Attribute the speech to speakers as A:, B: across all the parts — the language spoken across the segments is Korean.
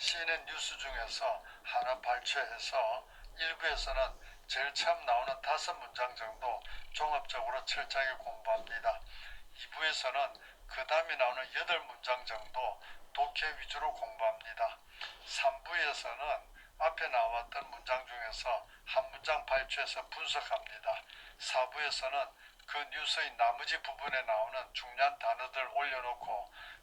A: CNN 뉴스 중에서 하나 발췌해서 일부에서는 제일 처음 나오는 다섯 문장 정도 종합적으로 철저하게 공부합니다. 2부에서는 그 다음에 나오는 여덟 문장 정도 독해 위주로 공부합니다. 3부에서는 앞에 나왔던 문장 중에서 한 문장 발췌해서 분석합니다. 4부에서는 그 뉴스의 나머지 부분에 나오는 중요한 단어들 올려놓고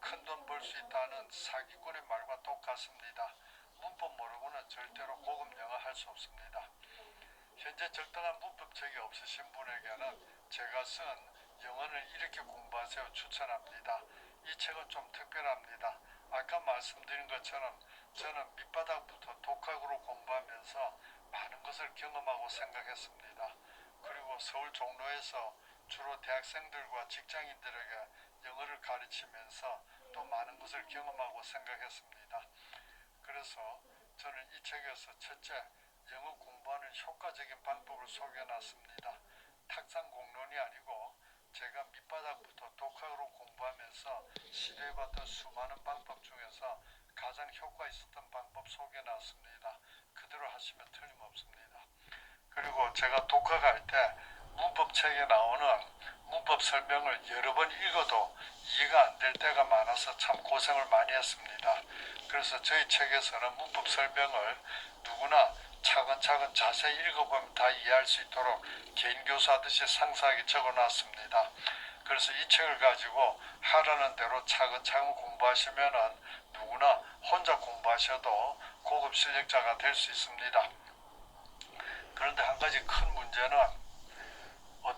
A: 큰 돈 벌 수 있다는 사기꾼의 말과 똑같습니다. 문법 모르고는 절대로 고급 영어 할 수 없습니다. 현재 적당한 문법책이 없으신 분에게는 제가 쓴 영어를 이렇게 공부하세요 추천합니다. 이 책은 좀 특별합니다. 아까 말씀드린 것처럼 저는 밑바닥부터 독학으로 공부하면서 많은 것을 경험하고 생각했습니다. 그리고 서울 종로에서 주로 대학생들과 직장인들에게 영어를 가르치면서 또 많은 것을 경험하고 생각했습니다. 그래서 저는 이 책에서 첫째 영어 공부하는 효과적인 방법을 소개해 놨습니다. 탁상 공론이 아니고 제가 밑바닥부터 독학으로 공부하면서 시도해봤던 수많은 방법 중에서 가장 효과 있었던 방법 소개해 놨습니다. 그대로 하시면 틀림없습니다. 그리고 제가 독학할 때 문법책에 나오는 문법 설명을 여러 번 읽어도 이해가 안 될 때가 많아서 참 고생을 많이 했습니다. 그래서 저희 책에서는 문법 설명을 누구나 차근차근 자세히 읽어보면 다 이해할 수 있도록 개인 교사하듯이 상세하게 적어놨습니다. 그래서 이 책을 가지고 하라는 대로 차근차근 공부하시면은 누구나 혼자 공부하셔도 고급 실력자가 될 수 있습니다. 그런데 한 가지 큰 문제는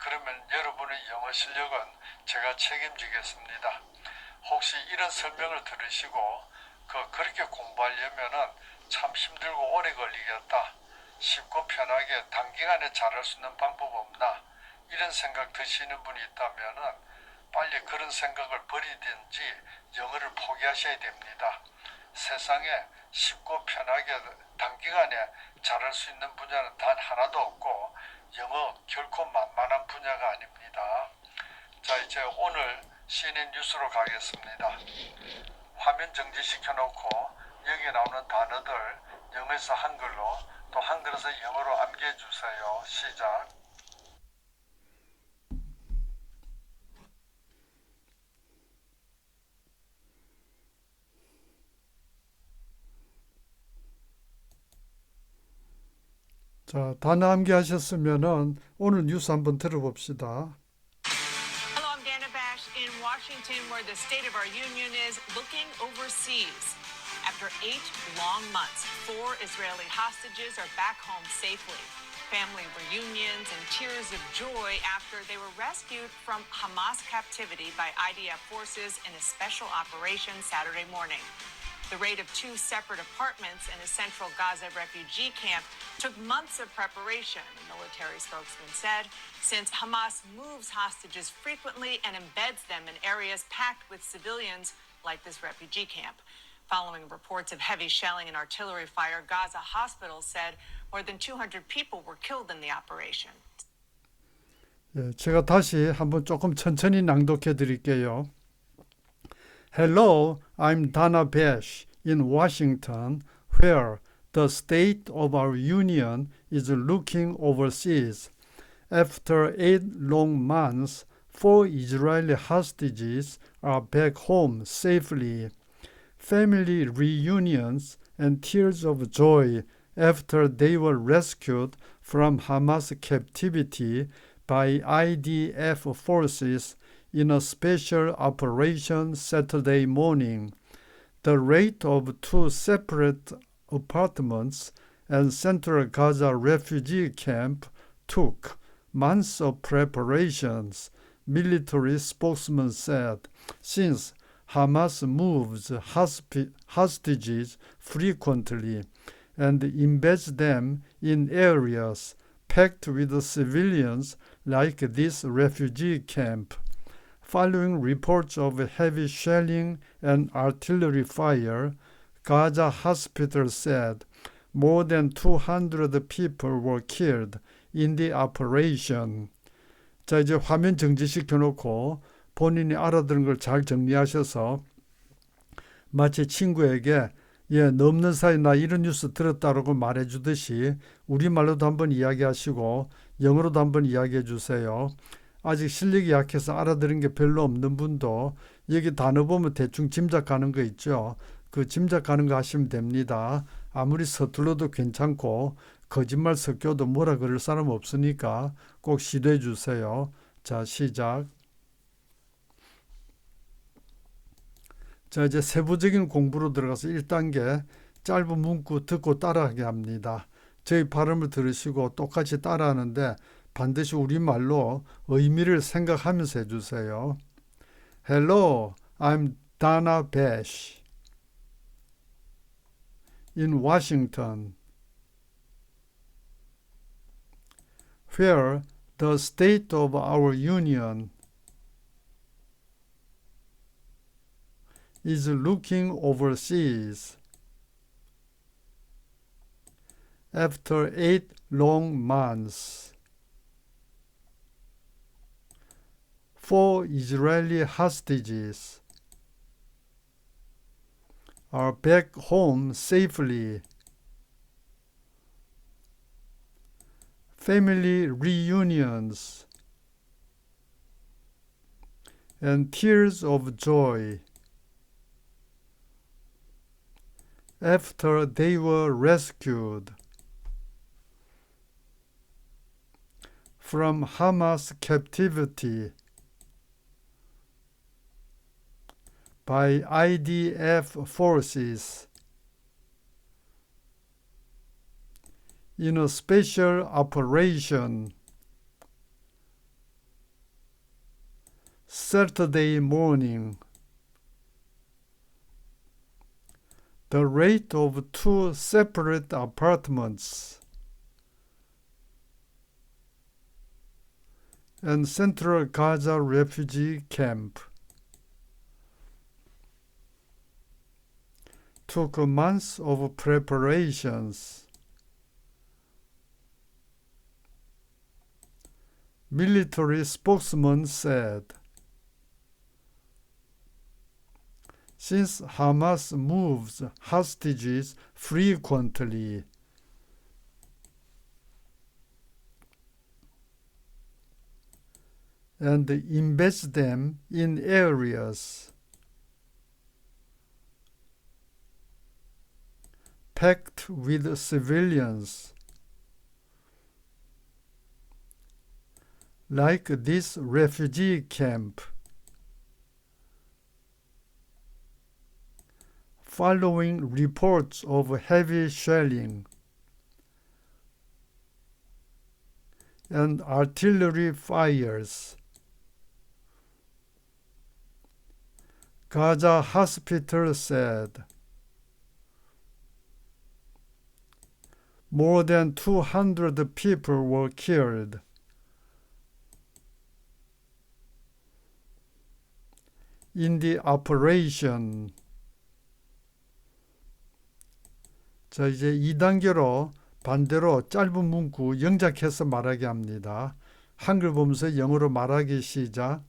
A: 그러면 여러분의 영어 실력은 제가 책임지겠습니다. 혹시 이런 설명을 들으시고 그 그렇게 공부하려면은 참 힘들고 오래 걸리겠다. 쉽고 편하게 단기간에 잘할 수 있는 방법 없나? 이런 생각 드시는 분이 있다면은 빨리 그런 생각을 버리든지 영어를 포기하셔야 됩니다. 세상에 쉽고 편하게 단기간에 잘할 수 있는 분야는 단 하나도 없고 영어 결코 만만한 분야가 아닙니다. 자 이제 오늘 CNN 뉴스로 가겠습니다. 화면 정지시켜 놓고 여기 나오는 단어들 영어에서 한글로 또 한글에서 영어로 암기해 주세요. 시작.
B: 자, 단어 암기하셨으면은 오늘 뉴스 한번 들어봅시다.
C: Hello, I'm Dana Bash in Washington, where the State of Our Union is looking overseas. After eight long months, four Israeli hostages are back home safely. Family reunions and tears of joy after they were rescued from Hamas captivity by IDF forces in a special operation Saturday morning. The raid of two separate apartments in a central Gaza refugee camp took months of preparation, a military spokesman said, since Hamas moves hostages frequently and embeds them in areas packed with civilians like this refugee camp. Following reports of heavy shelling and artillery fire, Gaza hospitals said more than 200 people were killed in the operation.
B: 예, 제가 다시 한번 조금 천천히 낭독해 드릴게요. Hello, I'm Dana Bash in Washington, where the state of our union is looking overseas. After eight long months, four Israeli hostages are back home safely. Family reunions and tears of joy after they were rescued from Hamas captivity by IDF forces in a special operation Saturday morning. The raid of two separate apartments and central Gaza refugee camp took months of preparations, military spokesman said, since Hamas moves hostages frequently and embeds them in areas packed with civilians like this refugee camp. Following reports of heavy shelling and artillery fire, Gaza hospital said more than 200 people were killed in the operation. 자, 이제 화면 정지시켜 놓고 본인이 알아들은 걸 잘 정리하셔서 마치 친구에게 예, 너 없는 사이 나 이런 뉴스 들었다라고 말해 주듯이 우리말로도 한번 이야기하시고 영어로도 한번 이야기해 주세요.
A: 아직 실력이 약해서 알아들은 게 별로 없는 분도 여기 단어 보면 대충 짐작가는 거 있죠. 그 짐작가는 거 하시면 됩니다. 아무리 서툴러도 괜찮고 거짓말 섞여도 뭐라 그럴 사람 없으니까 꼭 시도해 주세요. 자, 시작. 자, 이제 세부적인 공부로 들어가서 1단계 짧은 문구 듣고 따라하게 합니다. 저희 발음을 들으시고 똑같이 따라하는데 반드시 우리말로 의미를 생각하면서 해주세요. Hello, I'm Dana Bash. In Washington, where the state of our union is looking overseas. After eight long months, four Israeli hostages. Are back home safely. Family reunions. And tears of joy. After they were rescued. From Hamas captivity by IDF forces. In a special operation. Saturday morning. The rate of two separate apartments. And Central Gaza refugee camp took months of preparations. Military spokesman said. Since Hamas moves hostages frequently, and embeds them in areas packed with civilians, like this refugee camp. Following reports of heavy shelling and artillery fires, Gaza hospital said more than 200 people were killed. In the operation. 자, 이제 2단계로 반대로 짧은 문구 영작해서 말하게 합니다. 한글 보면서 영어로 말하기 시작.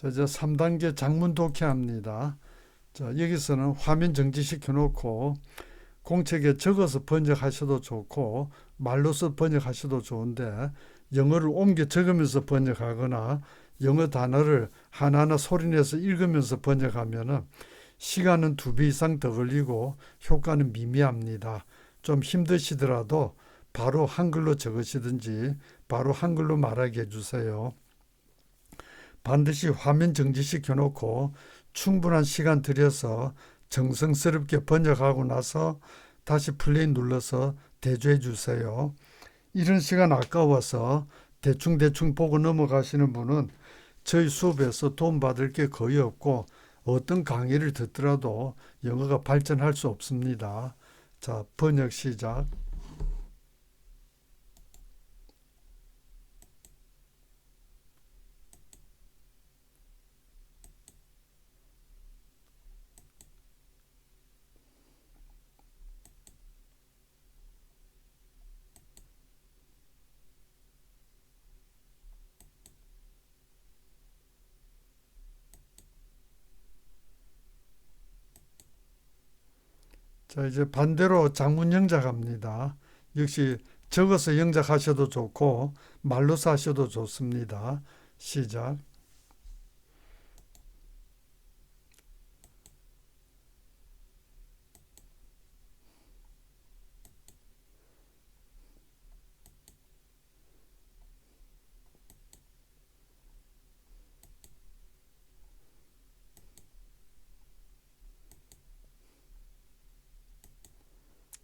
A: 자, 이제 3단계 장문 독해합니다. 자, 여기서는 화면 정지시켜 놓고 공책에 적어서 번역하셔도 좋고 말로써 번역하셔도 좋은데 영어를 옮겨 적으면서 번역하거나 영어 단어를 하나하나 소리내서 읽으면서 번역하면은 시간은 두 배 이상 더 걸리고 효과는 미미합니다. 좀 힘드시더라도 바로 한글로 적으시든지 바로 한글로 말하게 해주세요. 반드시 화면 정지시켜 놓고 충분한 시간 들여서 정성스럽게 번역하고 나서 다시 플레이 눌러서 대조해 주세요. 이런 시간 아까워서 대충대충 보고 넘어가시는 분은 저희 수업에서 도움 받을 게 거의 없고 어떤 강의를 듣더라도 영어가 발전할 수 없습니다. 자, 번역 시작. 자, 이제 반대로 장문 영작 합니다. 역시 적어서 영작하셔도 좋고 말로서 하셔도 좋습니다. 시작.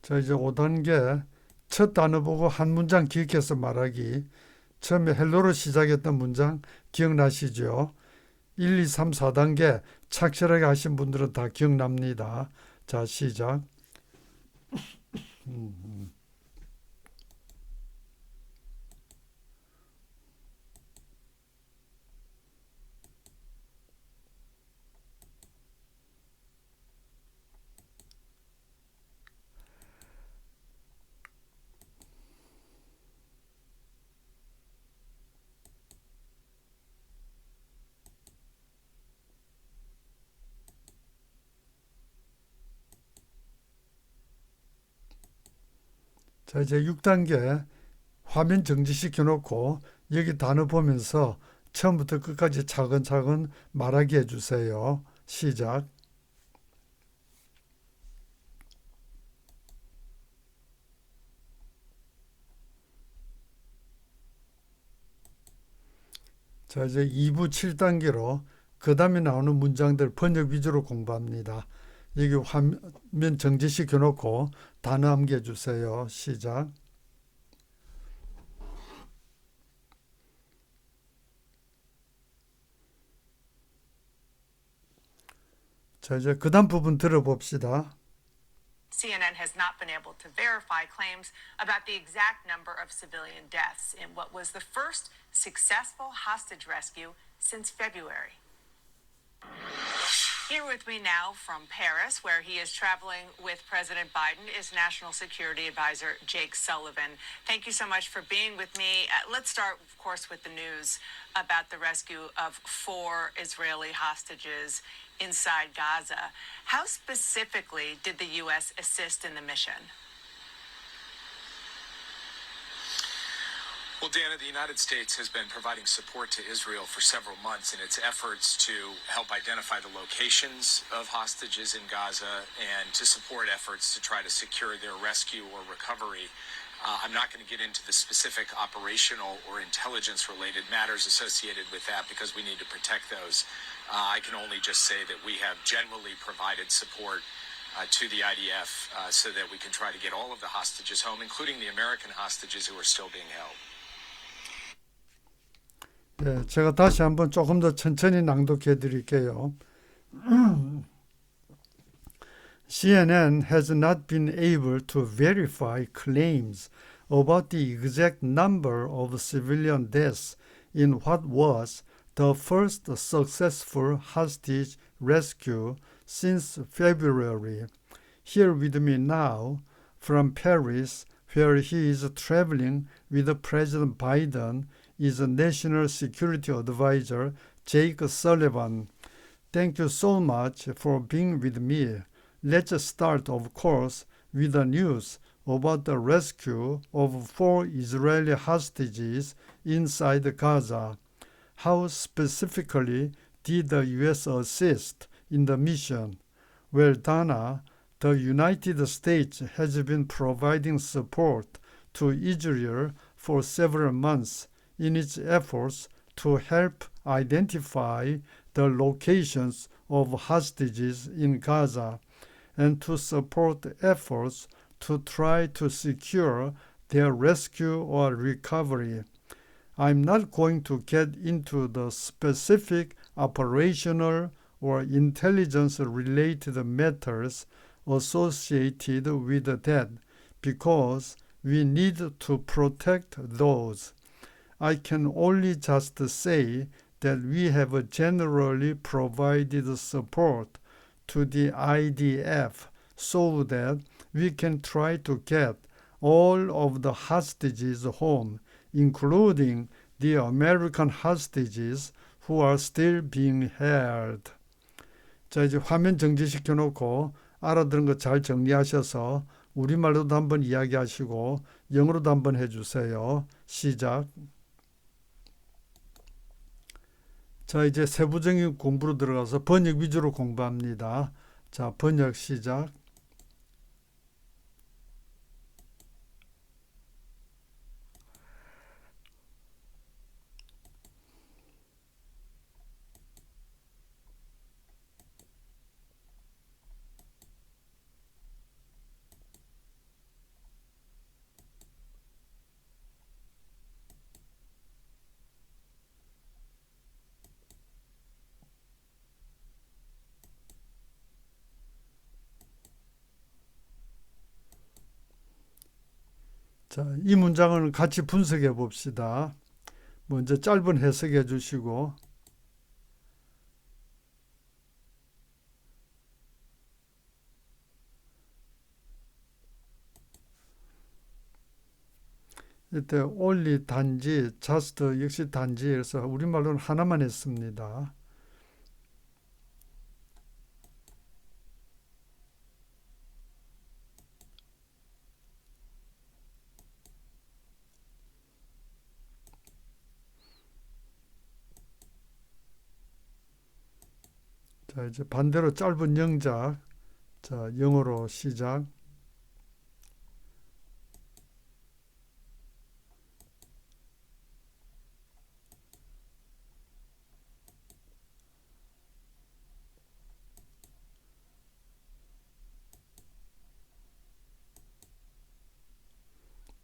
A: 자, 이제 5단계 첫 단어 보고 한 문장 기억해서 말하기. 처음에 헬로로 시작했던 문장 기억나시죠? 1, 2, 3, 4단계 착실하게 하신 분들은 다 기억납니다. 자, 시작. 자, 이제 6단계 화면 정지시켜 놓고 여기 단어 보면서 처음부터 끝까지 차근차근 말하게 해주세요. 시작. 자, 이제 2부 7단계로 그 다음에 나오는 문장들 번역 위주로 공부합니다. 여기 화면 정지시켜 놓고 단어 암기해 주세요. 시작. 자, 이제 그 다음 부분 들어봅시다.
C: CNN has not been able to verify claims about the exact number of civilian deaths in what was the first successful hostage rescue since February. Here with me now from Paris, where he is traveling with President Biden, is National Security Advisor Jake Sullivan. Thank you so much for being with me. Uh, let's start, of course, with the news about the rescue of four Israeli hostages inside Gaza. How specifically did the U.S. assist in the mission?
D: Well, Dana, the United States has been providing support to Israel for several months in its efforts to help identify the locations of hostages in Gaza and to support efforts to try to secure their rescue or recovery. Uh, I'm not going to get into the specific operational or intelligence related matters associated with that because we need to protect those. Uh, I can only just say that we have generally provided support uh, to the IDF uh, so that we can try to get all of the hostages home, including the American hostages who are still being held.
A: 네, 제가 다시 한번 조금 더 천천히 낭독해 드릴게요. CNN has not been able to verify claims about the exact number of civilian deaths in what was the first successful hostage rescue since February. Here with me now from Paris, where he is traveling with President Biden, is National Security Advisor Jake Sullivan. Thank you so much for being with me. Let's start, of course, with the news about the rescue of four Israeli hostages inside Gaza. How specifically did the U.S. assist in the mission? Well, Dana, the United States has been providing support to Israel for several months in its efforts to help identify the locations of hostages in Gaza and to support efforts to try to secure their rescue or recovery. I'm not going to get into the specific operational or intelligence related matters associated with that because we need to protect those. I can only just say that we have generally provided support to the IDF so that we can try to get all of the hostages home, including the American hostages who are still being held. 자, 이제 화면 정지시켜 놓고 알아들은 거 잘 정리하셔서 우리말로도 한번 이야기하시고 영어로도 한번 해주세요. 시작. 자, 이제 세부적인 공부로 들어가서 번역 위주로 공부합니다. 자, 번역 시작. 자, 이 문장을 같이 분석해 봅시다. 먼저 짧은 해석해 주시고 이때 only 단지 just 역시 단지에서 우리말로는 하나만 했습니다. 자, 이제 반대로 짧은 영작. 자, 영어로 시작.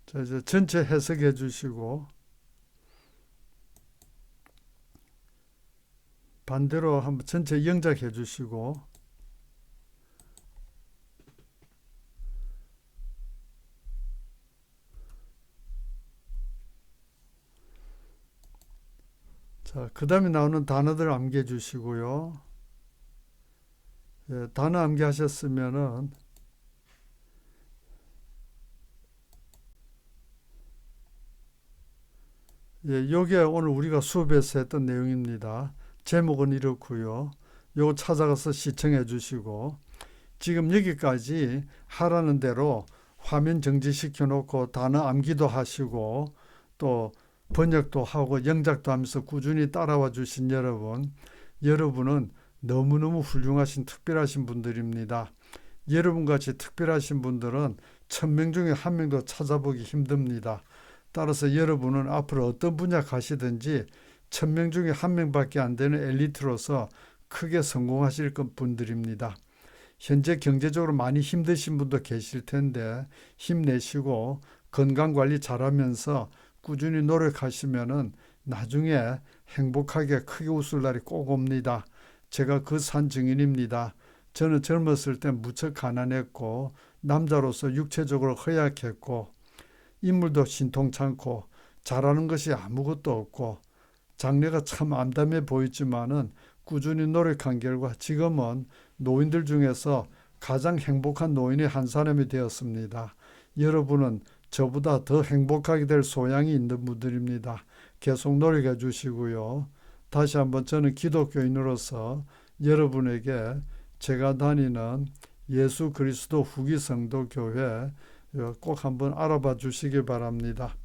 A: 자, 이제 전체 해석해 주시고 반대로 한번 전체 영작해 주시고 자, 그 다음에 나오는 단어들 암기해 주시고요. 예, 단어 암기하셨으면은 예, 요게 오늘 우리가 수업에서 했던 내용입니다. 제목은 이렇고요. 요거 찾아가서 시청해 주시고 지금 여기까지 하라는 대로 화면 정지시켜 놓고 단어 암기도 하시고 또 번역도 하고 영작도 하면서 꾸준히 따라와 주신 여러분 여러분은 너무너무 훌륭하신 특별하신 분들입니다. 여러분같이 특별하신 분들은 천 명 중에 한 명도 찾아보기 힘듭니다. 따라서 여러분은 앞으로 어떤 분야 가시든지 천 명 중에 한 명밖에 안 되는 엘리트로서 크게 성공하실 것 분들입니다. 현재 경제적으로 많이 힘드신 분도 계실 텐데 힘내시고 건강 관리 잘하면서 꾸준히 노력하시면은 나중에 행복하게 크게 웃을 날이 꼭 옵니다. 제가 그 산 증인입니다. 저는 젊었을 때 무척 가난했고 남자로서 육체적으로 허약했고 인물도 신통찮고 잘하는 것이 아무것도 없고 장래가 참 암담해 보이지만은 꾸준히 노력한 결과 지금은 노인들 중에서 가장 행복한 노인의 한 사람이 되었습니다. 여러분은 저보다 더 행복하게 될 소양이 있는 분들입니다. 계속 노력해 주시고요. 다시 한번 저는 기독교인으로서 여러분에게 제가 다니는 예수 그리스도 후기 성도 교회 어, 꼭 한번 알아봐 주시기 바랍니다.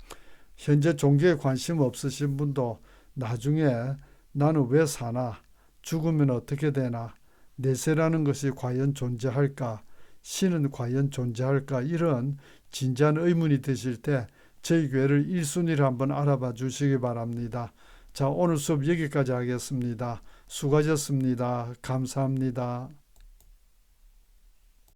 A: 현재 종교에 관심 없으신 분도 나중에 나는 왜 사나? 죽으면 어떻게 되나? 내세라는 것이 과연 존재할까? 신은 과연 존재할까? 이런 진지한 의문이 드실 때 저희 교회를 1순위로 한번 알아봐 주시기 바랍니다. 자, 오늘 수업 여기까지 하겠습니다. 수고하셨습니다. 감사합니다.